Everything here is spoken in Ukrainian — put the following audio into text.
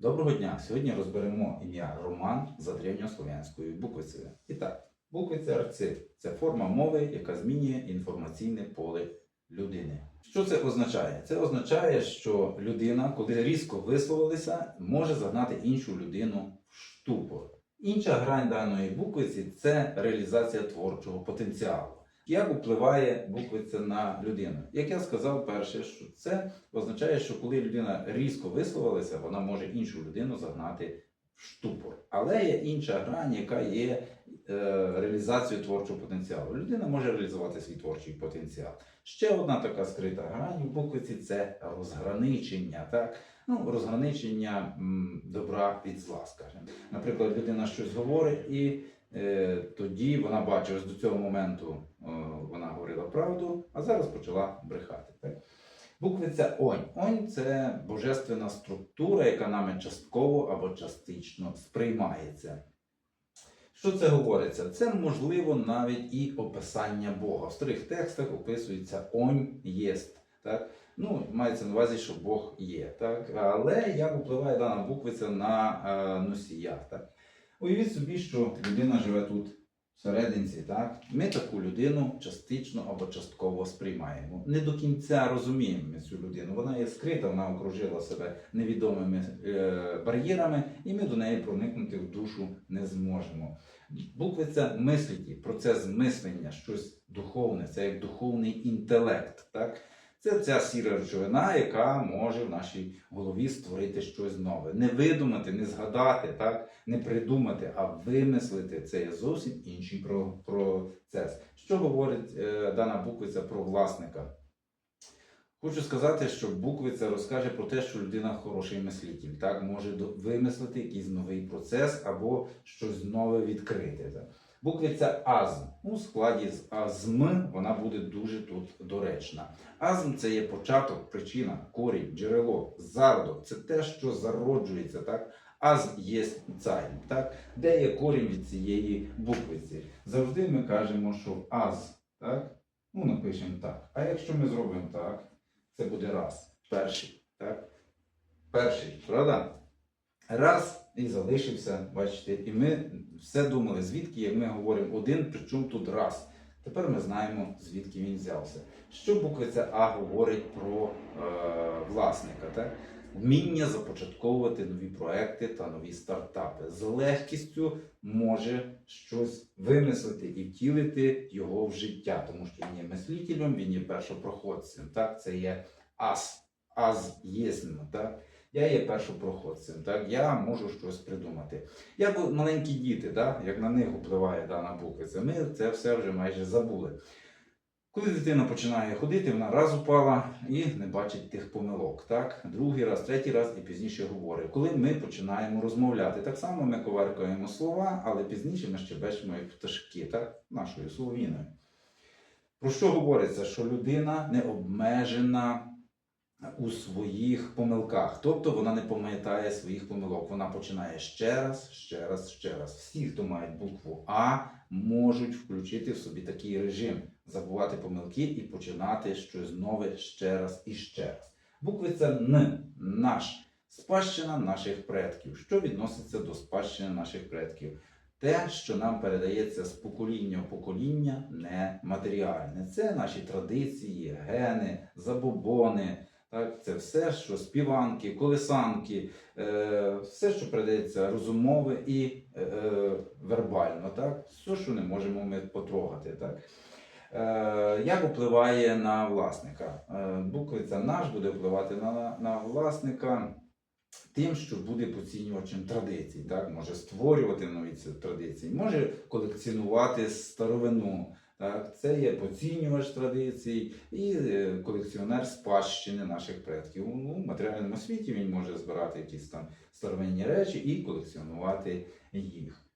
Доброго дня! Сьогодні розберемо ім'я Роман за древньослов'янською буквицею. І так, буквиця РЦ це форма мови, яка змінює інформаційне поле людини. Що це означає? Це означає, що людина, коли різко висловилася, може загнати іншу людину в штупор. Інша грань даної буквиці це реалізація творчого потенціалу. Як впливає буквиця на людину? Як я сказав перше, що це означає, що коли людина різко висловилася, вона може іншу людину загнати в штупор. Але є інша грань, яка є е, реалізацією творчого потенціалу. Людина може реалізувати свій творчий потенціал. Ще одна така скрита грань у буквиці це розграничення. Так? Ну, розграничення м, добра від зла, скажімо. Наприклад, людина щось говорить і тоді вона бачить, ось до цього моменту е, вона говорила правду, а зараз почала брехати. Буквиця Онь. Онь це божественна структура, яка нами частково або частично сприймається. Що це говориться? Це можливо навіть і описання Бога. В старих текстах описується онь єст. Так? Ну, мається на увазі, що Бог є. Так? Але як впливає дана буквиця на е, носія? Так? Уявіть собі, що людина живе тут всерединці, так? Ми таку людину частично або частково сприймаємо. Не до кінця розуміємо ми цю людину. Вона є скрита, вона окружила себе невідомими е, бар'єрами, і ми до неї проникнути в душу не зможемо. Буквиця мисліті, процес мислення, щось духовне, це як духовний інтелект. Так? Це ця сіра речовина, яка може в нашій голові створити щось нове. Не видумати, не згадати, так? не придумати, а вимислити. Це є зовсім інший процес. Що говорить е, дана буквиця про власника? Хочу сказати, що буквиця розкаже про те, що людина хороший мислитель, так може вимислити якийсь новий процес або щось нове відкрити. Так? Буквиця азм у складі з азм вона буде дуже тут доречна. Азм це є початок, причина, корінь, джерело, зародок. Це те, що зароджується. Так? Азм є цай, так? де є корінь від цієї буквиці. Завжди ми кажемо, що аз, так? Ну, напишемо так. А якщо ми зробимо так, це буде раз. Перший. Так? Перший, правда? Раз і залишився, бачите, і ми все думали, звідки, як ми говоримо один, причому тут раз. Тепер ми знаємо, звідки він взявся. Що буквиця А говорить про е, власника? Так? Вміння започатковувати нові проекти та нові стартапи. З легкістю може щось вимислити і втілити його в життя, тому що він є мислителем, він є першопроходцем. Так? Це є ас, аз єсмь? Я є першопроходцем, так? я можу щось придумати. Як маленькі діти, так? як на них впливає дана буквиця, ми це все вже майже забули. Коли дитина починає ходити, вона раз упала і не бачить тих помилок. Так? Другий раз, третій раз і пізніше говорить. Коли ми починаємо розмовляти, так само ми коверкаємо слова, але пізніше ми ще бачимо як пташки, так? нашою соловіною. Про що говориться? Що людина не обмежена у своїх помилках. Тобто вона не пам'ятає своїх помилок. Вона починає ще раз, ще раз, ще раз. Всі, хто мають букву А, можуть включити в собі такий режим, забувати помилки і починати щось нове ще раз і ще раз. Буквиця Н наш. Спадщина наших предків. Що відноситься до спадщини наших предків? Те, що нам передається з покоління в покоління, не матеріальне. Це наші традиції, гени, забобони. Так, це все, що співанки, колесанки, е, все, що передається розумове і е, е, вербально, так? все, що не можемо ми потрогати. Так? Е, як впливає на власника? Е, буквиця наш буде впливати на, на власника тим, що буде поцінювачем традицій, так? може створювати нові ці традиції, може колекціонувати старовину. Так, це є поцінювач традицій і е, колекціонер спадщини наших предків. Ну, матеріальному світі він може збирати якісь там старовинні речі і колекціонувати їх.